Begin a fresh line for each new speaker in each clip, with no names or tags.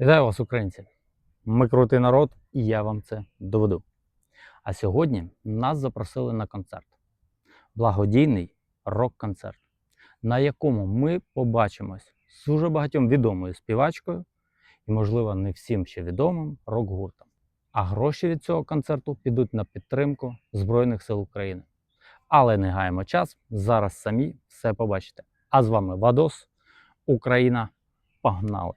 Вітаю вас, українці! Ми крутий народ, і я вам це доведу. А сьогодні нас запросили на концерт. Благодійний рок-концерт, на якому ми побачимось з дуже багатьом відомою співачкою і, можливо, не всім ще відомим рок-гуртом. А гроші від цього концерту підуть на підтримку Збройних сил України. Але не гаємо час, зараз самі все побачите. А з вами Вадос, Україна. Погнали!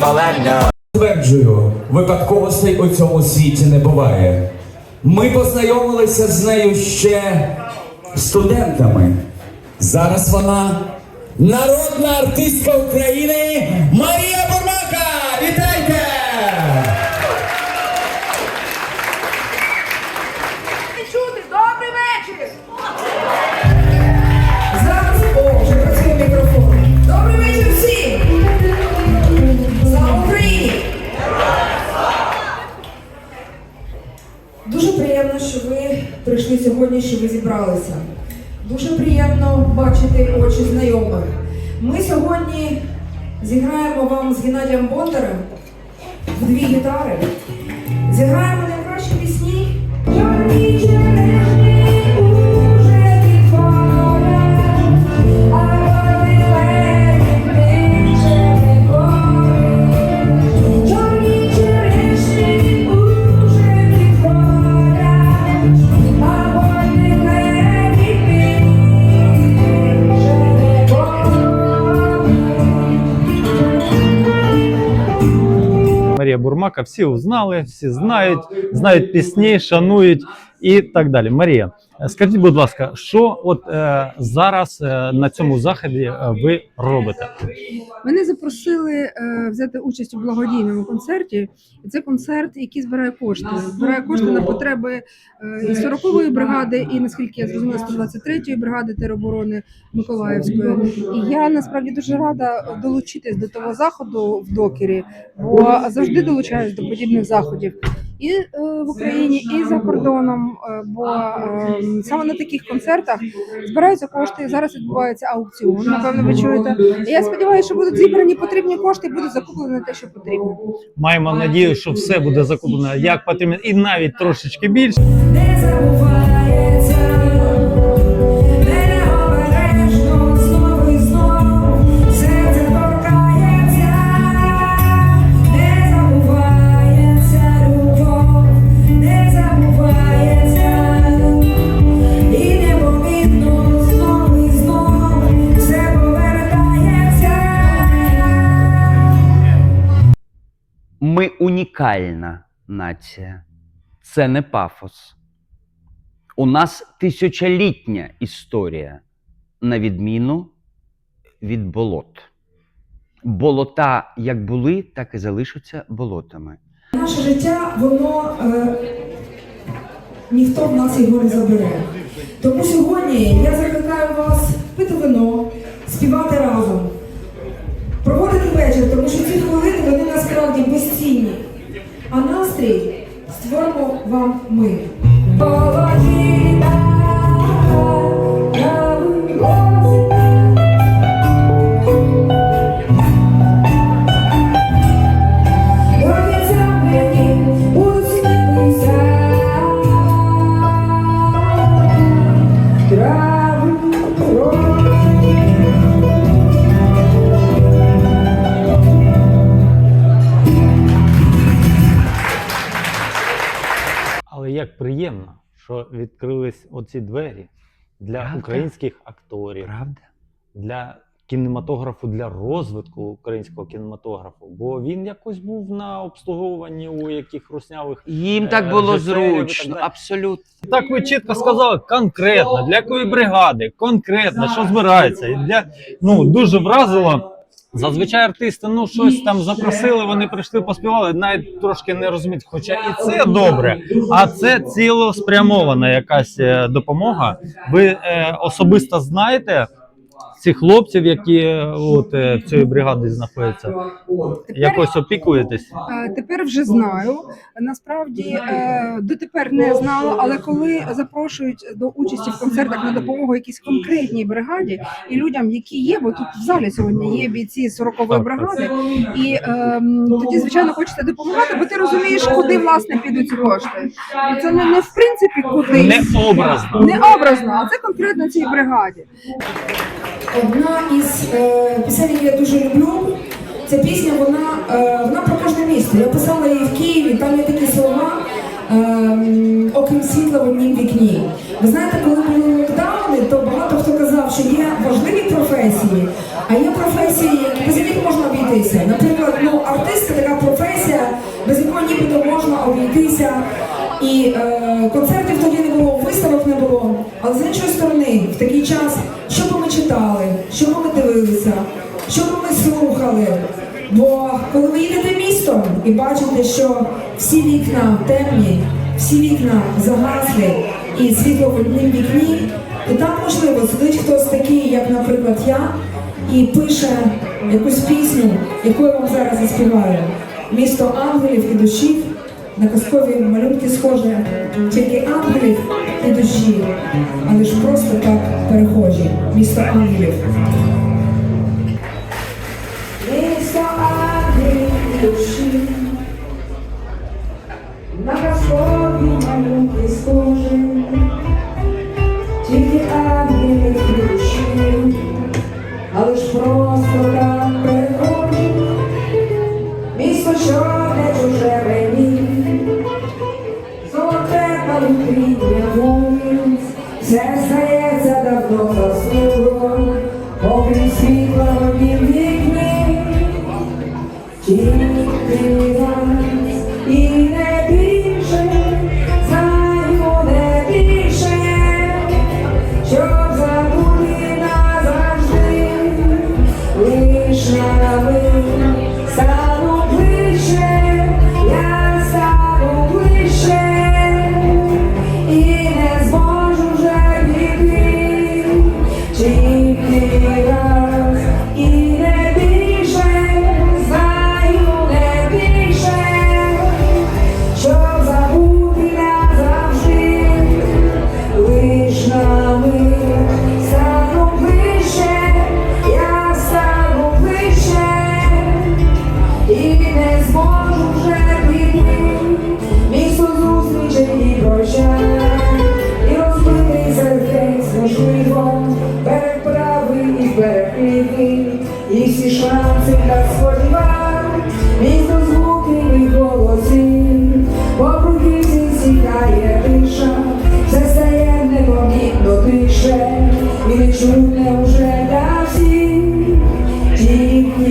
Enough.
Стверджую, випадковостей у цьому світі не буває. Ми познайомилися з нею ще студентами. Зараз вона народна артистка України Марія Бурмака! Вітайте!
Чути, добрий вечір! Сьогодні зіграємо вам з Геннадієм Бондарем в дві гітари.
Всі узнали, всі знають, знають пісні, шанують і так далі. Марія, скажіть, будь ласка, що от е, зараз е, на цьому заході е, ви робите?
Мене запросили е, взяти участь у благодійному концерті. Це концерт, який збирає кошти. Збирає кошти на потреби е, і 40-ї бригади, і наскільки я зрозуміла, 123-ї бригади тероборони Миколаївської. І я насправді дуже рада долучитись до того заходу в докері, бо завжди долучаюсь до подібних заходів. І е, в Україні, і за кордоном, е, бо е, саме на таких концертах збираються кошти. Зараз відбувається аукціон. Напевно, ви чуєте. І я сподіваюся, що будуть зібрані потрібні кошти і буде закуплено те, що потрібно.
Маємо надію, що все буде закуплено як потрібно, і навіть трошечки більше.
Не забувається,
унікальна нація. Це не пафос. У нас тисячолітня історія, на відміну від болот. Болота як були, так і залишаться болотами.
Наше життя, воно е, ніхто в нас його не забере. Тому сьогодні я закликаю вас пити вино, співати разом, проводити вечір, тому що ці хвилини вони насправді безцінні. Настрій створимо вам ми.
Приємно, що відкрились оці двері для
Правда?
українських акторів,
Правда?
для кінематографу для розвитку українського кінематографу, бо він якось був на обслуговуванні у яких руснявих.
Їм
Е,
так було
і так
зручно, абсолютно.
Так ви чітко сказали, конкретно для якої бригади, конкретно, що збирається. І для ну дуже вразило. Зазвичай артисти ну щось там запросили, вони прийшли, поспівали, навіть трошки не розуміють. Хоча і це добре, а це цілоспрямована якась е, допомога. Ви е, особисто знаєте цих хлопців, які е, от е, в цій бригаді знаходяться. Якось опікуєтесь?
Е, Тепер вже знаю. Насправді дотепер не знала, але коли запрошують до участі в концертах на допомогу якійсь конкретній бригаді і людям, які є, бо тут в залі сьогодні є бійці 40-ї бригади, і е, тоді звичайно хочеться допомагати, бо ти розумієш, куди власне підуть ці кошти. І це не, не в принципі куди
Не образно.
не образно, а це конкретно цій бригаді.
Одна із е, пісень, які я дуже люблю, ця пісня, вона, е, вона про кожне місто. Я писала її в Києві, там є такі слова ем, окрім світла в однім вікні. Ви знаєте, коли були локдауни, то багато хто казав, що є важливі професії, а є професії, без яких можна обійтися. Наприклад, ну, артист це така професія, без якої нібито можна обійтися. І е, концертів тоді не було, виставок не було. Але з іншої сторони, в такий час, і бачите, що всі вікна темні, всі вікна загасли і світло в однім вікні, то там можливо сидить хтось такий, як, наприклад, я, і пише якусь пісню, яку я вам зараз заспіваю. Місто ангелів і душів на казкові малюнки схоже, тільки ангелів і душі, але ж просто так перехожі. Місто ангелів. Місто ангелів і душі, просто так приходить, Місто що не чуже мені, золоте палюкріння вулиць, все стається давно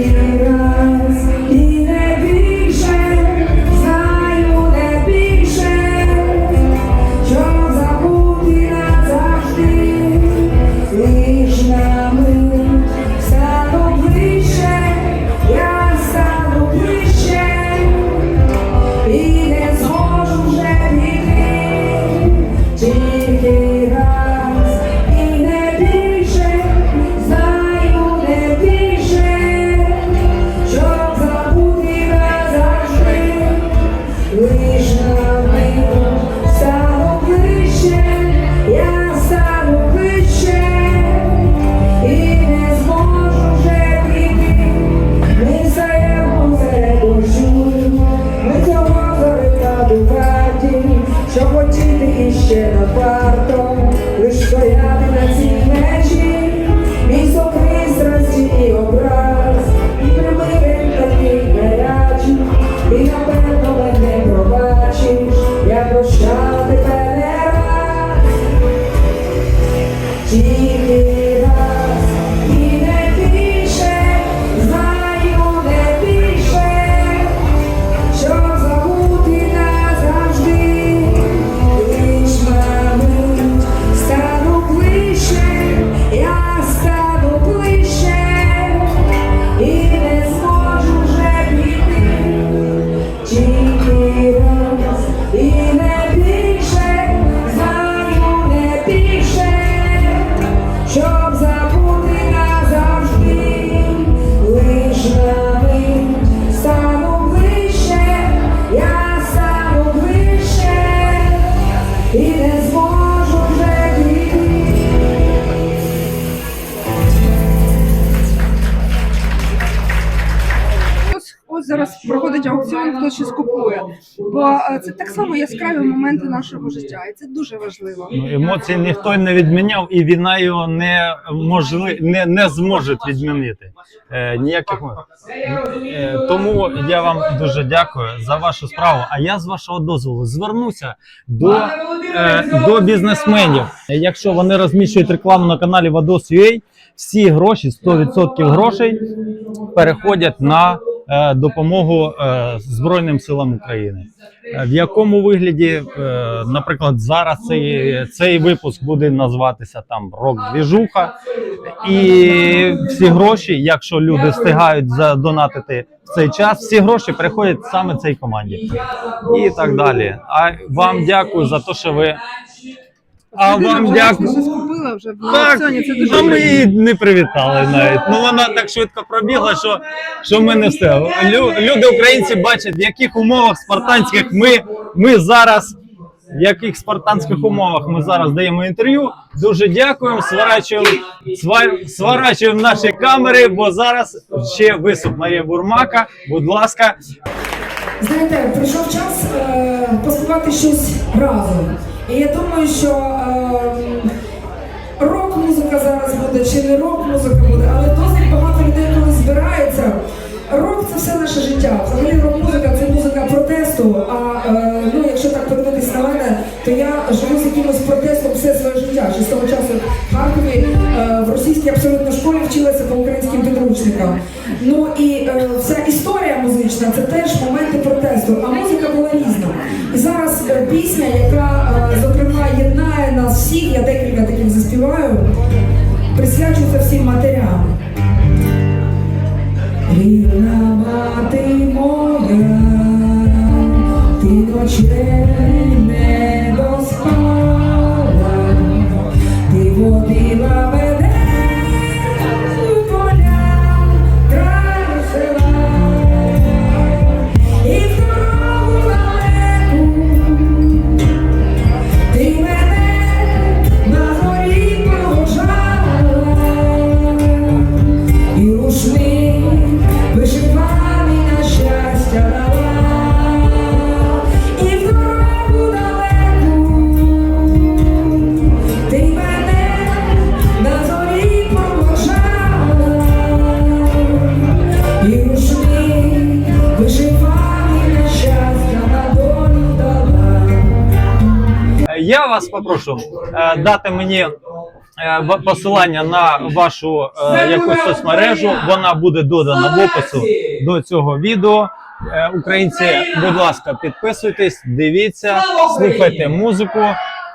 тільки
проводять аукціон, хто щось купує. Бо е, це так само яскраві моменти нашого життя, і це дуже важливо.
Ну, емоції ніхто не відміняв, і війна його не можли, не, не зможе відмінити. Е, ніяких е, тому я вам дуже дякую за вашу справу. А я з вашого дозволу звернуся до, е, до бізнесменів. Якщо вони розміщують рекламу на каналі Vados.ua, всі гроші, 100% грошей переходять на е, допомогу е, Збройним силам України. Е, В якому вигляді, наприклад, зараз цей, цей випуск буде називатися там рок двіжуха і всі гроші, якщо люди встигають задонатити в цей час, всі гроші переходять саме цій команді і так далі. А вам дякую за те, що ви. А вам дякую.
купила вже на
Так,
аукціоні. Це дуже
а ми
приємно.
її не привітали навіть. Ну вона так швидко пробігла, що, що ми не встигли. Лю, люди українці бачать, в яких умовах спартанських ми, ми зараз. В яких спартанських умовах ми зараз даємо інтерв'ю. Дуже дякуємо. Сворачуємо, сва- сворачуємо наші камери, бо зараз ще виступ Марія Бурмака. Будь ласка,
Знаєте, прийшов час е, поспівати щось разом. І я думаю, що е, рок-музика зараз буде, чи не рок-музика буде, але досить багато людей, коли збираються. Рок це все наше життя. Взагалі рок-музика це музика протесту. А е, ну, якщо так подивитись на мене, то я живу з якимось протестом все своє життя. Ще з того часу в Харкові е, в російській абсолютно вчилася по українським підручникам. Ну і е, вся історія музична це теж моменти протесту. А музика була різна. І зараз е, пісня, яка е, зокрема єднає нас всіх, я декілька таких заспіваю, присвячується всім матерям. Рідна мати моя, ти ночей
вас попрошу е, дати мені е, посилання на вашу е, якусь соцмережу. Вона буде додана в опису до цього відео. Українці, будь ласка, підписуйтесь, дивіться, слухайте музику.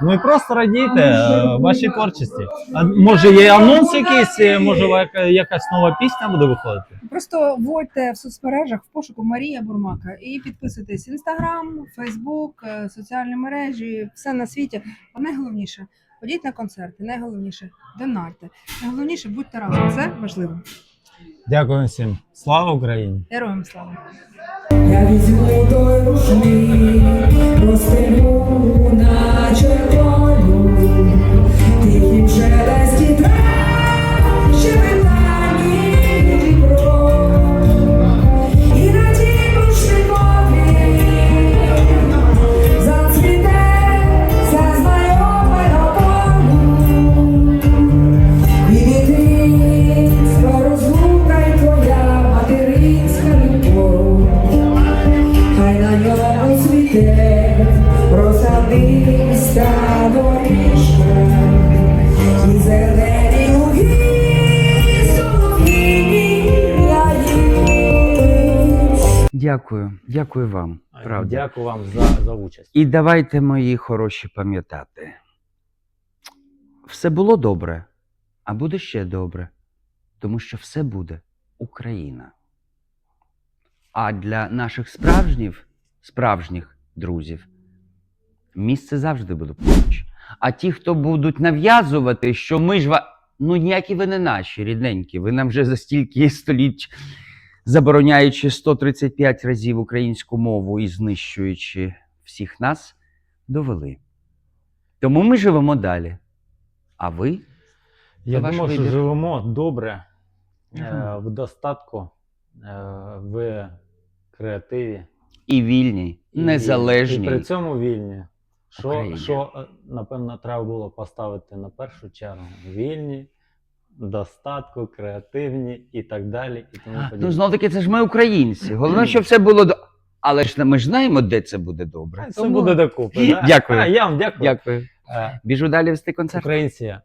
Ну і просто радійте е, вашій творчості. А може є анонс якийсь, може якась нова пісня буде виходити?
Просто вводьте в соцмережах в пошуку Марія Бурмака і підписуйтесь інстаграм, Фейсбук, е, соціальні мережі, все на світі. А найголовніше ходіть на концерти, найголовніше донайте. Найголовніше будьте разом. Це важливо.
Дякую всім. Слава Україні!
Героям слава!
Я візьму той рушник, розсадиста доріжка, і зелені луги, солов'їні.
Дякую, дякую вам. Правда.
Дякую вам за, за участь.
І давайте, мої хороші, пам'ятати. Все було добре, а буде ще добре, тому що все буде Україна. А для наших справжніх, справжніх друзів місце завжди буде поруч. А ті, хто будуть нав'язувати, що ми ж ва... ну ніякі ви не наші, рідненькі, ви нам вже за стільки століть, забороняючи 135 разів українську мову і знищуючи всіх нас, довели. Тому ми живемо далі. А ви?
Я думаю, що
вибір.
живемо добре, е, в достатку, е, в креативі.
І вільні,
і-
незалежні.
І при цьому вільні. Що,
Україні.
що е, напевно, треба було поставити на першу чергу? Вільні, достатку, креативні і так далі. І тому подібне.
Ну, знов таки, це ж ми українці. Головне, щоб все було до. Але ж ми ж знаємо, де це буде добре.
Це
Тому-
буде докупи. Да?
Дякую.
А, я вам дякую.
Дякую.
Е,
Біжу далі вести концерт.
Українці,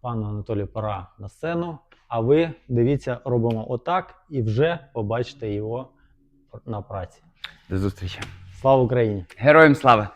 пану Анатолію, пора на сцену. А ви дивіться, робимо отак і вже побачите його на праці.
До зустрічі.
Слава Україні!
Героям слава!